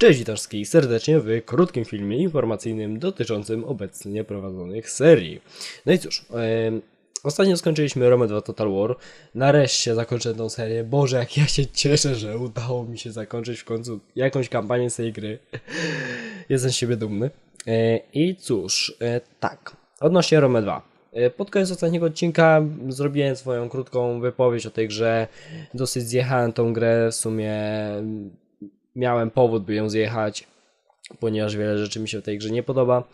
Cześć, witam serdecznie w krótkim filmie informacyjnym dotyczącym obecnie prowadzonych serii. No i cóż, ostatnio skończyliśmy Rome 2 Total War. Nareszcie zakończę tą serię. Boże, jak ja się cieszę, że udało mi się zakończyć w końcu jakąś kampanię z tej gry. Jestem z siebie dumny. E, I cóż, e, tak, odnośnie Rome 2. E, Pod koniec ostatniego odcinka zrobiłem swoją krótką wypowiedź o tej grze. Dosyć zjechałem tą grę, w sumie miałem powód, by ją zjechać, ponieważ wiele rzeczy mi się w tej grze nie podoba.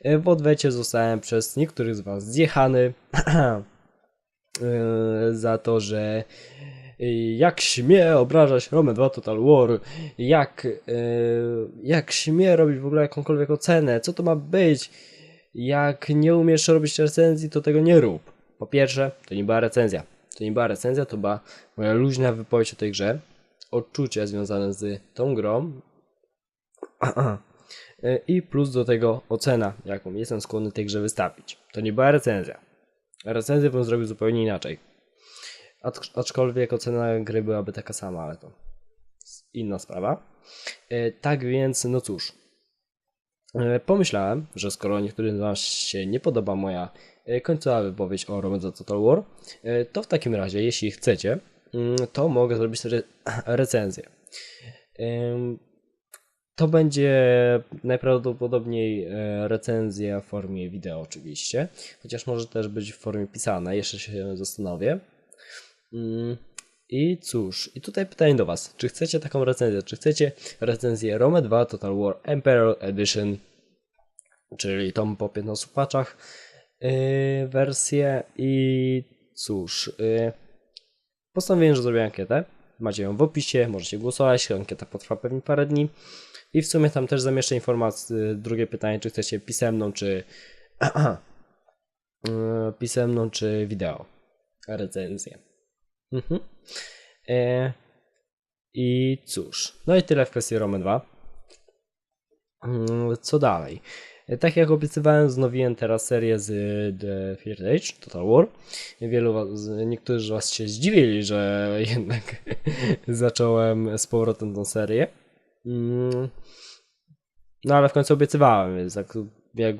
E, W odwecie zostałem przez niektórych z Was zjechany e, za to, że e, jak śmie obrażać Rome 2 Total War, jak, jak śmie robić w ogóle jakąkolwiek ocenę, co to ma być, jak nie umiesz robić recenzji, to tego nie rób. Po pierwsze, to nie była recenzja. To nie była recenzja, to była moja luźna wypowiedź o tej grze, odczucia związane z tą grą E, i plus do tego ocena, jaką jestem skłonny tej grze wystawić. To nie była recenzja. Recenzję bym zrobił zupełnie inaczej. Acz- Aczkolwiek ocena gry byłaby taka sama, ale to inna sprawa. E, Tak więc, no cóż, E, Pomyślałem, że skoro niektórym z Was się nie podoba moja końcowa wypowiedź o Romance Total War, to w takim razie, jeśli chcecie, to mogę zrobić re recenzję. To będzie najprawdopodobniej e, recenzja w formie wideo oczywiście, chociaż może też być w formie pisanej, jeszcze się zastanowię. Mm, I cóż, i tutaj pytanie do Was, czy chcecie taką recenzję, czy chcecie recenzję Rome 2 Total War Emperor Edition, czyli tą po 15 patchach yy, wersję i cóż, yy, postanowiłem, że zrobię ankietę, macie ją w opisie, możecie głosować, ankieta potrwa pewnie parę dni i w sumie tam też zamieszczę informację, drugie pytanie, czy chcecie pisemną, czy yy, pisemną, czy wideo recenzję. Mhm. E, I cóż, no i tyle w kwestii Rome 2. Mm, Co dalej? Tak jak obiecywałem, wznowiłem teraz serię z The Third Age, Total War. Wielu was, niektórzy z Was się zdziwili, że jednak zacząłem z powrotem tą serię. Mm, No ale w końcu obiecywałem, więc jak, jak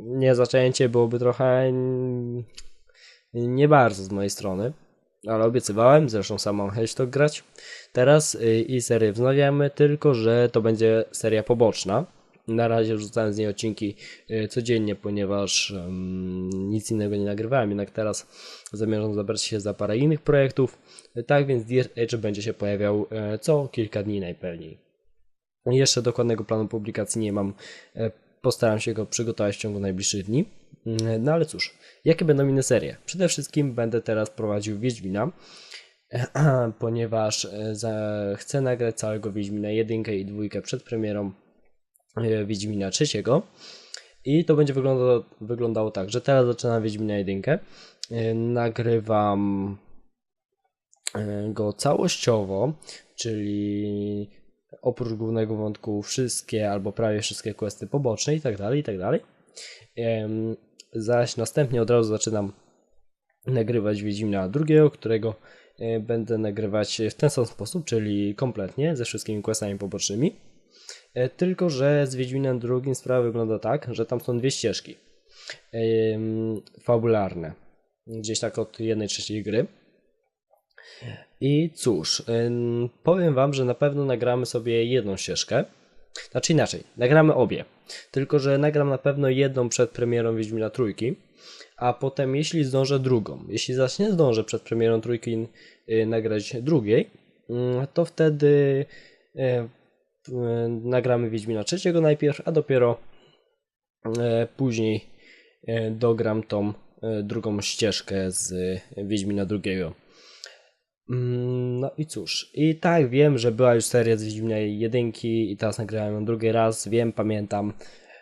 nie zaczęcie byłoby trochę nie bardzo z mojej strony, ale obiecywałem, zresztą sam mam to grać. Teraz y, i serię wznawiamy, tylko że to będzie seria poboczna. Na razie wrzucałem z niej odcinki y, codziennie, ponieważ nic innego nie nagrywałem, jednak teraz zamierzam zabrać się za parę innych projektów. Y, Tak więc Dear Edge będzie się pojawiał y, co kilka dni najpewniej. Jeszcze dokładnego planu publikacji nie mam. e, Postaram się go przygotować w ciągu najbliższych dni. Mm, No ale cóż, jakie będą inne serie? Przede wszystkim będę teraz prowadził Wiedźmina, ponieważ e, chcę nagrać całego Wiedźmina 1 i 2 przed premierą e, Wiedźmina 3. I to będzie wyglądało, wyglądało tak, że teraz zaczynam Wiedźmina 1, e, nagrywam e, go całościowo, czyli oprócz głównego wątku wszystkie albo prawie wszystkie questy poboczne i tak dalej, i tak dalej. Zaś następnie od razu zaczynam nagrywać Wiedźmina drugiego, którego e, będę nagrywać w ten sam sposób, czyli kompletnie ze wszystkimi questami pobocznymi. E, Tylko, że z Wiedźminem drugim sprawa wygląda tak, że tam są dwie ścieżki fabularne. Gdzieś tak od jednej trzeciej gry. I cóż, powiem Wam, że na pewno nagramy sobie jedną ścieżkę. Znaczy inaczej, nagramy obie. Tylko, że nagram na pewno jedną przed premierą Wiedźmina Trójki, a potem jeśli zdążę drugą. Jeśli zaś nie zdążę przed premierą Trójki y, nagrać drugiej, mm, to wtedy y, nagramy Wiedźmina Trzeciego najpierw, a dopiero y, później y, dogram tą drugą ścieżkę z Wiedźmina drugiego. Mm, No i cóż, i tak wiem, że była już seria z Wiedźmina jedynki i teraz nagrałem ją drugi raz, wiem, pamiętam.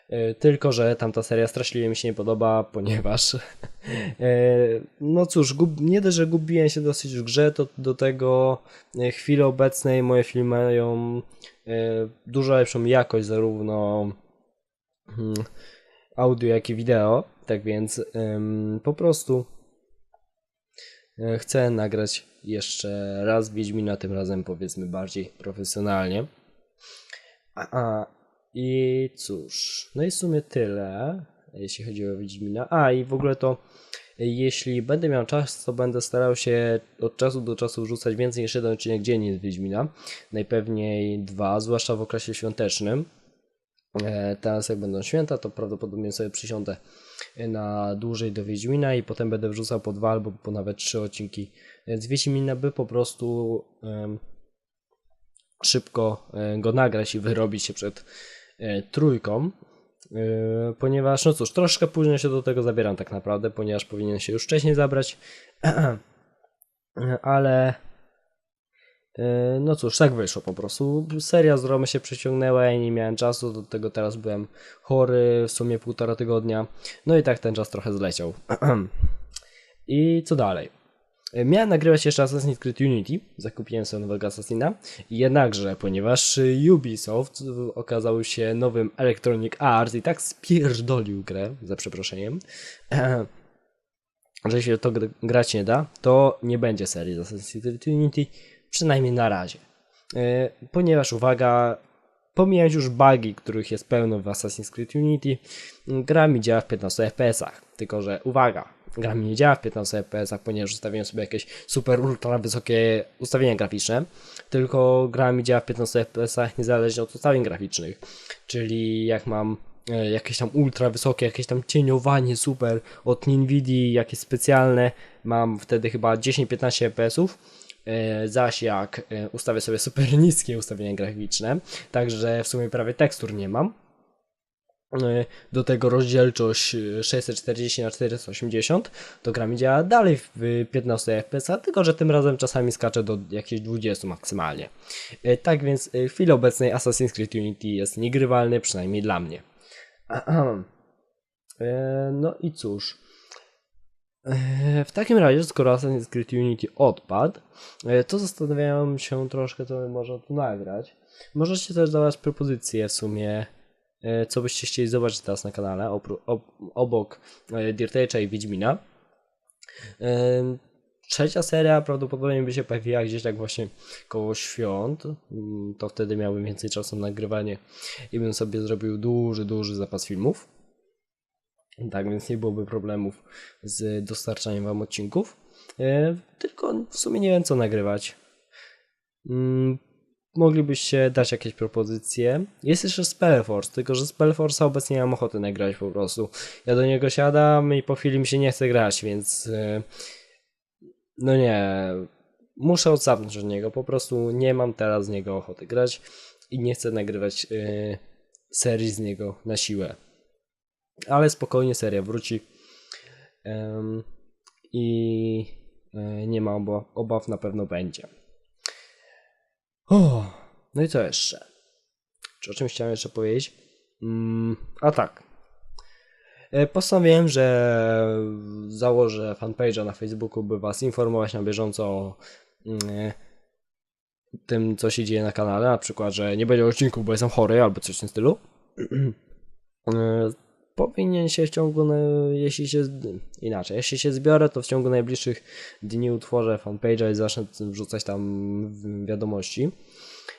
E, Tylko, że tamta seria straszliwie mi się nie podoba, ponieważ e, no cóż, nie dość, że gubiłem się dosyć w grze, to do tego e, chwili obecnej moje filmy mają e, dużo lepszą jakość, zarówno mm, audio, jak i wideo. Tak więc po prostu E, Chcę nagrać jeszcze raz Wiedźmina, tym razem powiedzmy bardziej profesjonalnie. A, I cóż, no i w sumie tyle, jeśli chodzi o Wiedźmina. A i w ogóle to, jeśli będę miał czas, to będę starał się od czasu do czasu wrzucać więcej niż jeden odcinek dziennie z Wiedźmina. Najpewniej dwa, zwłaszcza w okresie świątecznym. E, Teraz jak będą święta, to prawdopodobnie sobie przysiądę na dłużej do Wiedźmina i potem będę wrzucał po dwa albo po nawet trzy odcinki z Wiedźmina, by po prostu szybko e, go nagrać i wyrobić się przed e, trójką. E, Ponieważ, no cóż, troszkę później się do tego zabieram tak naprawdę, ponieważ powinien się już wcześniej zabrać. Ale e, no cóż, tak wyszło po prostu. Seria z Romy się przeciągnęła i nie miałem czasu, do tego teraz byłem chory w sumie półtora tygodnia. No i tak ten czas trochę zleciał. I co dalej? E, Miałem nagrywać jeszcze Assassin's Creed Unity, zakupiłem sobie nowego Assassina, jednakże ponieważ Ubisoft okazał się nowym Electronic Arts i tak spierdolił grę, za przeproszeniem, że się to gr- grać nie da, to nie będzie serii z Assassin's Creed Unity, przynajmniej na razie. E, Ponieważ, uwaga, pomijając już bugi, których jest pełno w Assassin's Creed Unity, gra mi działa w 15 FPS-ach. Tylko, że uwaga, gra mi nie działa w 15 FPS-ach, ponieważ ustawiłem sobie jakieś super ultra wysokie ustawienia graficzne, tylko gra mi działa w 15 FPS-ach niezależnie od ustawień graficznych. Czyli jak mam e, jakieś tam ultra wysokie, jakieś tam cieniowanie super od Nvidia, jakieś specjalne, mam wtedy chyba 10-15 FPS-ów. E, Zaś jak e, ustawię sobie super niskie ustawienia graficzne, także w sumie prawie tekstur nie mam. E, Do tego rozdzielczość e, 640 na 480 to gra mi działa dalej w 15 FPS, tylko że tym razem czasami skacze do jakichś 20 maksymalnie. E, Tak więc e, w chwili obecnej Assassin's Creed Unity jest niegrywalny, przynajmniej dla mnie. E, No i cóż. E, W takim razie, skoro Assassin's Creed Unity odpadł, e, to zastanawiałem się troszkę, co można tu nagrać. Możecie też dawać propozycje w sumie, e, co byście chcieli zobaczyć teraz na kanale, obok e, Dirt Age'a i Wiedźmina. E, Trzecia seria prawdopodobnie by się pojawiła gdzieś tak właśnie koło świąt. Mm, To wtedy miałbym więcej czasu na nagrywanie i bym sobie zrobił duży, duży zapas filmów. Tak więc nie byłoby problemów z dostarczaniem wam odcinków. E, Tylko w sumie nie wiem co nagrywać. Moglibyście dać jakieś propozycje. Jest jeszcze Spellforce, tylko że Spellforce'a obecnie nie mam ochoty nagrać po prostu. Ja do niego siadam i po chwili mi się nie chce grać, więc e, no nie, muszę odsapnąć od niego. Po prostu nie mam teraz z niego ochoty grać i nie chcę nagrywać e, serii z niego na siłę. Ale spokojnie seria wróci. I e, nie ma obaw, obaw, na pewno będzie. O, no i co jeszcze? Czy o czymś chciałem jeszcze powiedzieć? Mm, a tak. E, Postanowiłem, że założę fanpage'a na Facebooku, by Was informować na bieżąco o mm, tym, co się dzieje na kanale. Na przykład, że nie będzie odcinków, bo jestem chory albo coś w tym stylu. Powinien się w ciągu, jeśli się, inaczej, jeśli się zbiorę, to w ciągu najbliższych dni utworzę fanpage'a i zacznę wrzucać tam wiadomości.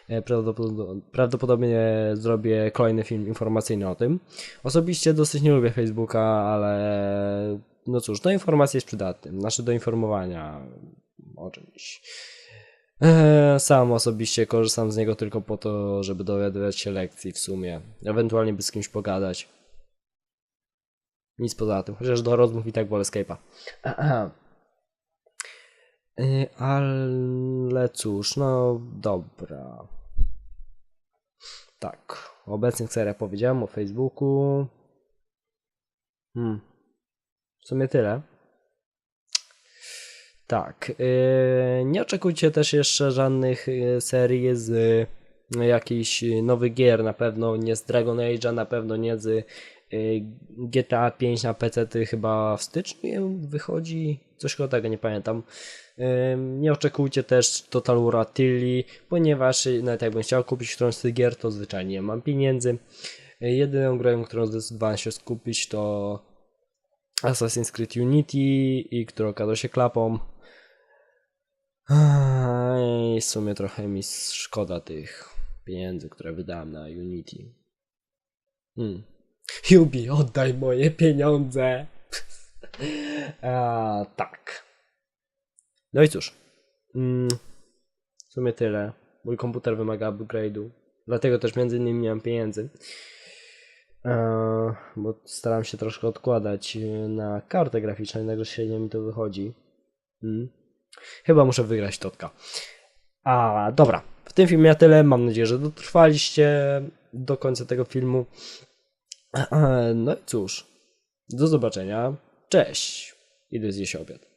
E, Prawdopodobnie, zrobię kolejny film informacyjny o tym. Osobiście dosyć nie lubię Facebooka, ale no cóż, do informacji jest przydatny. Znaczy do informowania o czymś. E, Sam osobiście korzystam z niego tylko po to, żeby dowiadywać się lekcji w sumie. Ewentualnie by z kimś pogadać. Nic poza tym, chociaż do rozmów i tak wolę Skype'a. Y, Ale cóż, no dobra. Tak, obecnie seria powiedziałem o Facebooku. Hmm. W sumie tyle. Tak. Yy, nie oczekujcie też jeszcze żadnych yy, serii z jakichś nowych gier, na pewno nie z Dragon Age'a, na pewno nie z GTA 5 na PC chyba w styczniu wychodzi, coś koło tego, nie pamiętam. Nie oczekujcie też Total War Tilly, ponieważ nawet jakbym chciał kupić którąś z tych gier, to zwyczajnie nie mam pieniędzy. Yy, Jedyną grą, którą zdecydowałem się skupić to Assassin's Creed Unity i który okazał się klapą. I w sumie trochę mi szkoda tych pieniędzy, które wydałem na Unity. Hmm. Yubi, oddaj moje pieniądze! A, tak. No i cóż. Mm, w sumie tyle. Mój komputer wymaga upgrade'u. Dlatego też między innymi nie mam pieniędzy. Eee, bo staram się troszkę odkładać e, na kartę graficzną, jednak średnio mi to wychodzi. Mm. Chyba muszę wygrać Totka. A, dobra. W tym filmie tyle. Mam nadzieję, że dotrwaliście do końca tego filmu. Eee, No i cóż. Do zobaczenia. Cześć. Idę zjeść obiad.